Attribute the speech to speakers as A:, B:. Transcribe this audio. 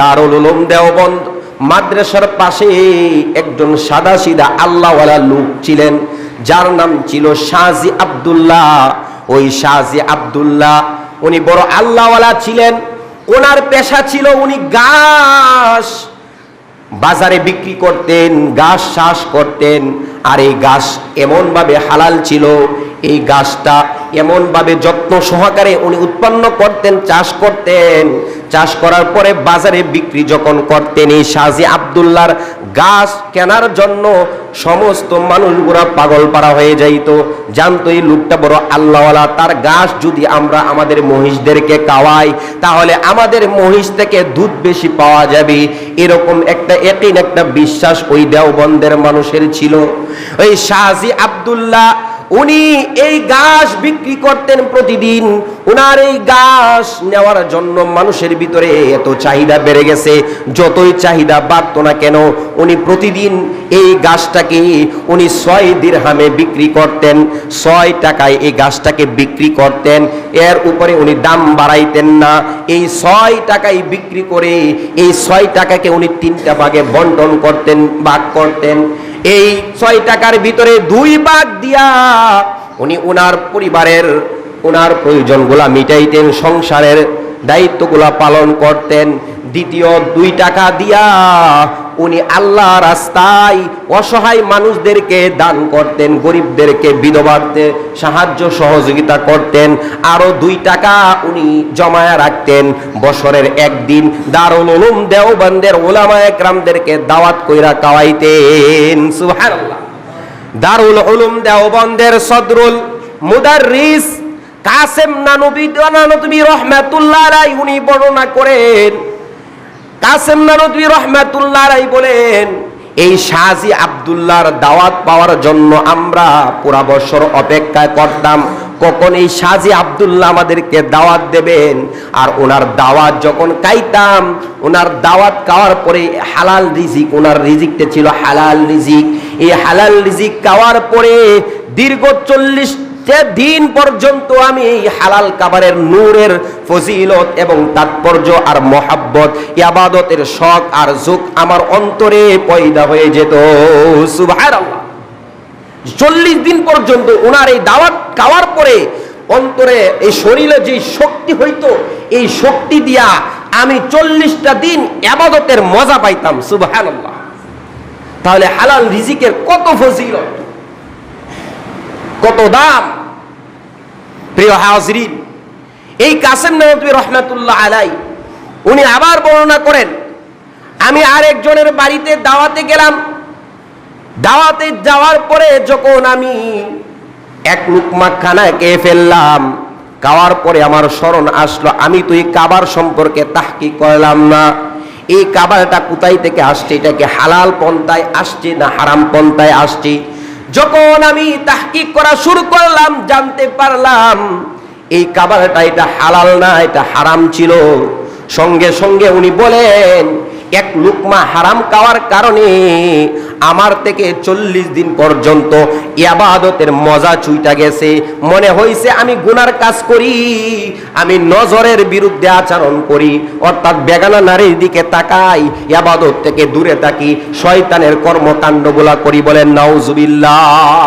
A: দারুল উলুম দেওবন্দ মাদ্রাসার পাশে একজন সাদা সিদা আল্লাহওয়ালা লোক ছিলেন, যার নাম ছিল শাহজি আব্দুল্লাহ। ওই শাহজি আব্দুল্লাহ উনি বড় আল্লাহওয়ালা ছিলেন, ওনার পেশা ছিল উনি গাছ বাজারে বিক্রি করতেন গাছ চাষ করতেন, আর এই গাছ এমনভাবে হালাল ছিল, এই গাছটা এমনভাবে যত্ন সহকারে উনি উৎপন্ন করতেন, চাষ করতেন। চাষ করার পরে বাজারে বিক্রি যখন করতেন, এই সাজি আবদুল্লার গাছ কেনার জন্য সমস্ত মানুষগুলা পাগল পাড়া হয়ে যাইতো। জানতো এই লোকটা বড় আল্লাহওয়ালা, তার গাছ যদি আমরা আমাদের মহিষদেরকে খাওয়াই, তাহলে আমাদের মহিষ থেকে দুধ বেশি পাওয়া যাবে। এরকম একটা একিন একটা বিশ্বাস ওই দেওবন্দের মানুষের ছিল। ওই শাহজি আবদুল্লাহ উনি এই গাছ বিক্রি করতেন প্রতিদিন। উনার এই গাছ নেওয়ার জন্য মানুষের ভিতরে এত চাহিদা বেড়ে গেছে। যতই চাহিদা বাড়তো না কেন, উনি প্রতিদিন এই গাছটাকে উনি ছয় দিরহামে বিক্রি করতেন। ছয় টাকায় এই গাছটাকে বিক্রি করতেন। এর উপরে উনি দাম বাড়াইতেন না। এই ছয় টাকায় বিক্রি করে এই ছয় টাকাকে উনি তিনটা ভাগে বন্টন করতেন, ভাগ করতেন। এই ছয় টাকার ভিতরে দুই বাদ দিয়া উনি ওনার পরিবারের ওনার প্রয়োজনগুলা মিটাইতেন, সংসারের দায়িত্বগুলা পালন করতেন। দ্বিতীয় দুই টাকা দিয়া উনি আল্লাহ রাস্তায় অসহায় মানুষদেরকে দান করতেন, গরিবদেরকে বিধবাদের সাহায্য সহযোগিতা করতেন, আরও দুই টাকা উনি জমায়া রাখতেন। বছরের একদিন দারুল উলুম দেওবন্দের ওলামা একরামদেরকে দাওয়াত কইরা কাওয়াইতেন সুবহানাল্লাহ। দারুল উলুম দেওবন্দের সদরুল মুদাররিস কাসেম নানবী নানবী রহমাতুল্লাহ আলাই উনি বর্ণনা করেন। কাসেম নানবী রহমাতুল্লাহ আলাই বলেন, এই শাহজি আব্দুল্লাহর দাওয়াত পাওয়ার জন্য আমরা পুরা বছর অপেক্ষা করতাম কখন এই শাহজি আব্দুল্লাহ আমাদেরকে দাওয়াত দেবেন? আর ওনার দাওয়াত যখন খাইতাম, ওনার দাওয়াত খাওয়ার পরে হালাল রিজিক, ওনার রিজিকটা ছিল হালাল রিজিক। এই হালাল রিজিক খাওয়ার পরে দীর্ঘ চল্লিশ দিন পর্যন্ত আমি এই হালাল কাবারের নূরের ফজিলত এবং তাৎপর্য আর মহাব্বত ইয়াবাদতের শখ আর যুগ আমার অন্তরে পয়দা হয়ে যেত। সুবহানাল্লাহ। চল্লিশ দিন পর্যন্ত ওনার এই দাওয়াত খাওয়ার পরে অন্তরে এই শরীরে যে শক্তি হইতো, এই শক্তি দিয়া আমি চল্লিশটা দিন আবাদতের মজা পাইতাম, সুবহানাল্লাহ। তাহলে হালাল রিজিকের কত ফজিলত, কত দাম প্রিয় হাজরিন, এই কাসেম নবী রহমাতুল্লাহ আলাই, উনি আবার বর্ণনা করেন, আমি আরেকজনের বাড়িতে দাওয়াতে গেলাম। দাওয়াতে যাওয়ার পরে যখন আমি এক লুকমা খানা খেয়ে ফেললাম, খাওয়ার পরে আমার স্মরণ আসলো, আমি তো এই কাবার সম্পর্কে তাহকি করলাম না। এই কাবারটা কোথায় থেকে আসছে? এটাকে হালাল পন্থায় আসছে না হারাম পন্থায় আসছে? যখন আমি তাহকিক করা শুরু করলাম, জানতে পারলাম, এই কাবারটা এটা হালাল না, এটা হারাম ছিল। সঙ্গে সঙ্গে উনি বলেন, এক লুকমা হারাম খাওয়ার কারণে আমার থেকে চল্লিশ দিন পর্যন্ত ইয়াবাদতের মজা চুইটা গেছে। মনে হয়েছে আমি গুনার কাজ করি, আমি নজরের বিরুদ্ধে আচরণ করি। অর্থাৎ বেগানা নারীর দিকে তাকাই, ইয়াবাদত থেকে দূরে থাকি, শয়তানের কর্মকাণ্ডগুলা করি বলেন, নাউজুবিল্লাহ।